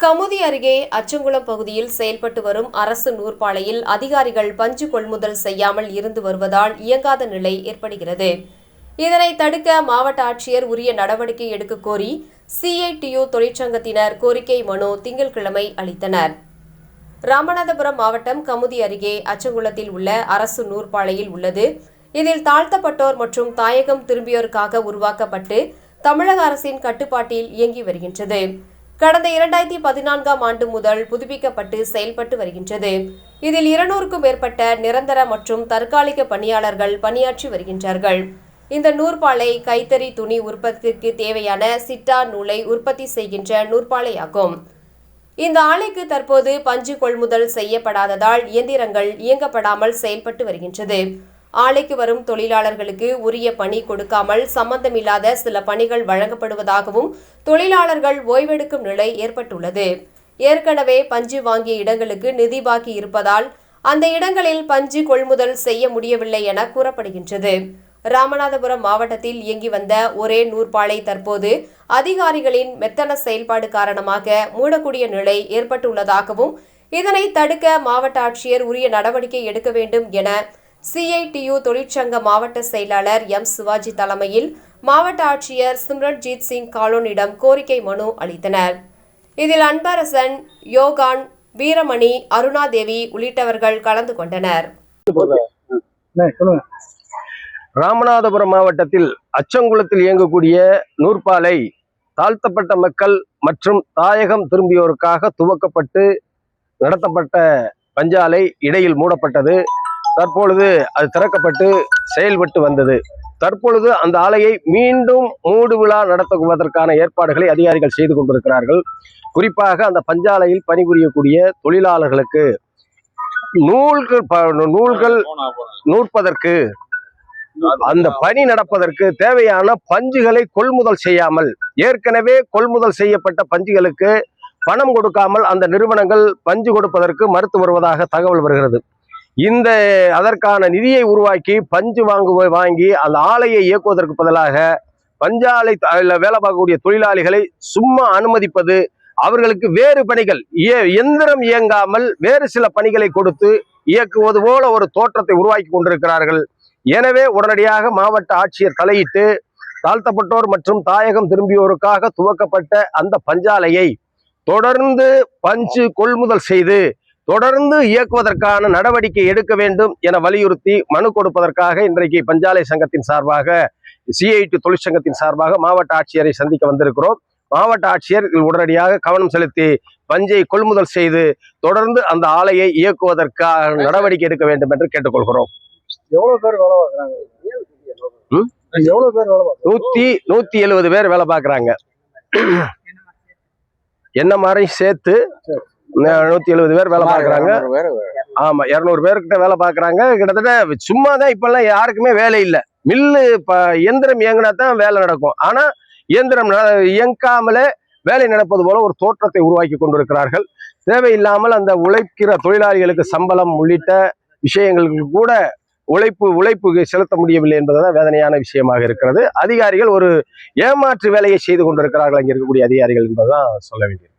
கமுதி அருகே அச்சங்குளம் பகுதியில் செயல்பட்டு வரும் அரசு நூற்பாலையில் அதிகாரிகள் பஞ்சு கொள்முதல் செய்யாமல் இருந்து வருவதால் இயங்காத நிலை ஏற்படுகிறது. இதனை தடுக்க மாவட்ட ஆட்சியர் உரிய நடவடிக்கை எடுக்க கோரி சிஐடியு தொழிற்சங்கத்தினர் கோரிக்கை மனு திங்கட்கிழமை அளித்தனர். ராமநாதபுரம் மாவட்டம் கமுதி அருகே அச்சங்குளத்தில் உள்ள அரசு நூற்பாலையில் உள்ளது. இதில் தாழ்த்தப்பட்டோர் மற்றும் தாயகம் திரும்பியோருக்காக உருவாக்கப்பட்டு தமிழக அரசின் கட்டுப்பாட்டில் இயங்கி வருகின்றது. கடந்த இரண்டாயிரத்தி பதினான்காம் ஆண்டு முதல் புதுப்பிக்கப்பட்டு செயல்பட்டு வருகின்றது. இதில் இருநூறுக்கும் மேற்பட்ட நிரந்தர மற்றும் தற்காலிக பணியாளர்கள் பணியாற்றி வருகின்றார்கள். இந்த நூற்பாலை கைத்தறி துணி உற்பத்திக்கு தேவையான சிட்டா நூலை உற்பத்தி செய்கின்ற நூற்பாலையாகும். இந்த ஆலைக்கு தற்போது பஞ்சு கொள்முதல் செய்யப்படாததால் இயந்திரங்கள் இயங்கப்படாமல் செயல்பட்டு வருகின்றது. ஆலைக்கு வரும் தொழிலாளர்களுக்கு உரிய பணி கொடுக்காமல் சம்பந்தமில்லாத சில பணிகள் வழங்கப்படுவதாகவும் தொழிலாளர்கள் ஓய்வெடுக்கும் நிலை ஏற்பட்டுள்ளது. ஏற்கனவே பஞ்சு வாங்கிய இடங்களுக்கு நிதி பாக்கி இருப்பதால் அந்த இடங்களில் பஞ்சு கொள்முதல் செய்ய முடியவில்லை என கூறப்படுகின்றது. ராமநாதபுரம் மாவட்டத்தில் இயங்கி வந்த ஒரே நூற்பாலை தற்போது அதிகாரிகளின் மெத்தன செயல்பாடு காரணமாக மூடக்கூடிய நிலை ஏற்பட்டுள்ளதாகவும் இதனை தடுக்க மாவட்ட ஆட்சியர் உரிய நடவடிக்கை எடுக்க வேண்டும் என சிஐடியு தொழிற்சங்க மாவட்ட செயலாளர் எம். சிவாஜி தலைமையில் மாவட்ட ஆட்சியர் சிம்ரன்ஜீத் சிங் காலோனிடம் கோரிக்கை மனு அளித்தனர். இதில் அன்பரசன் யோகான் வீரமணி அருணாதேவி உள்ளிட்டவர்கள் கலந்து கொண்டனர். ராமநாதபுரம் மாவட்டத்தில் அச்சங்குளத்தில் இயங்கக்கூடிய நூற்பாலை தாழ்த்தப்பட்ட மக்கள் மற்றும் தாயகம் திரும்பியோருக்காக துவக்கப்பட்டு நடத்தப்பட்ட பஞ்சாலை இடையில் மூடப்பட்டது. தற்பொழுது அது திறக்கப்பட்டு செயல்பட்டு வந்தது. தற்பொழுது அந்த ஆலையை மீண்டும் மூடு விழா நடத்துவதற்கான ஏற்பாடுகளை அதிகாரிகள் செய்து கொண்டிருக்கிறார்கள். குறிப்பாக அந்த பஞ்சாலையில் பணிபுரியக்கூடிய தொழிலாளர்களுக்கு நூல்கள் ப- நூல்கள் நூற்பதற்கு அந்த பணி நடப்பதற்கு தேவையான பஞ்சுகளை கொள்முதல் செய்யாமல் ஏற்கனவே கொள்முதல் செய்யப்பட்ட பஞ்சுகளுக்கு பணம் கொடுக்காமல் அந்த நிறுவனங்கள் பஞ்சு கொடுப்பதற்கு மறுத்து வருவதாக தகவல் வருகிறது. இந்த அதற்கான நிதியை உருவாக்கி பஞ்சு வாங்கு வாங்கி அந்த ஆலையை இயக்குவதற்கு பதிலாக பஞ்சாலை வேலை பார்க்கக்கூடிய தொழிலாளிகளை சும்மா அனுமதிப்பது அவர்களுக்கு வேறு பணிகள் இய- எந்திரம் இயங்காமல் வேறு சில பணிகளை கொடுத்து இயக்குவது போல ஒரு தோற்றத்தை உருவாக்கி கொண்டிருக்கிறார்கள். எனவே உடனடியாக மாவட்ட ஆட்சியர் தலையிட்டு தாழ்த்தப்பட்டோர் மற்றும் தாயகம் திரும்பியோருக்காக துவக்கப்பட்ட அந்த பஞ்சாலையை தொடர்ந்து பஞ்சு கொள்முதல் செய்து தொடர்ந்து இயக்குவதற்கான நடவடிக்கை எடுக்க வேண்டும் என வலியுறுத்தி மனு கொடுப்பதற்காக இன்றைக்கு பஞ்சாலை சங்கத்தின் சார்பாக சிஐடி தொழிற்சங்கத்தின் சார்பாக மாவட்ட ஆட்சியரை சந்திக்க வந்திருக்கிறோம். மாவட்ட ஆட்சியர் இதில் உடனடியாக கவனம் செலுத்தி பஞ்சை கொள்முதல் செய்து தொடர்ந்து அந்த ஆலையை இயக்குவதற்கான நடவடிக்கை எடுக்க வேண்டும் என்று கேட்டுக்கொள்கிறோம். நூத்தி நூத்தி எழுபது பேர் வேலை பார்க்கறாங்க. என்ன மாதிரி சேர்த்து நூத்தி எழுபது பேர் வேலை பார்க்கறாங்க. ஆமா இருநூறு பேர்கிட்ட வேலை பார்க்கறாங்க. கிட்டத்தட்ட சும்மா தான் இப்பெல்லாம் யாருக்குமே வேலை இல்லை. மில்லு இப்ப இயந்திரம் இயங்கினா தான் வேலை நடக்கும். ஆனா இயந்திரம் இயங்காமலே வேலை நடப்பது போல ஒரு தோற்றத்தை உருவாக்கி கொண்டிருக்கிறார்கள். தேவையில்லாமல் அந்த உழைக்கிற தொழிலாளிகளுக்கு சம்பளம் உள்ளிட்ட விஷயங்களுக்கு கூட உழைப்பு உழைப்பு செலுத்த முடியவில்லை என்பதுதான் வேதனையான விஷயமாக இருக்கிறது. அதிகாரிகள் ஒரு ஏமாற்று வேலையை செய்து கொண்டிருக்கிறார்கள் அங்கே இருக்கக்கூடிய அதிகாரிகள் என்பதுதான் சொல்ல வேண்டியது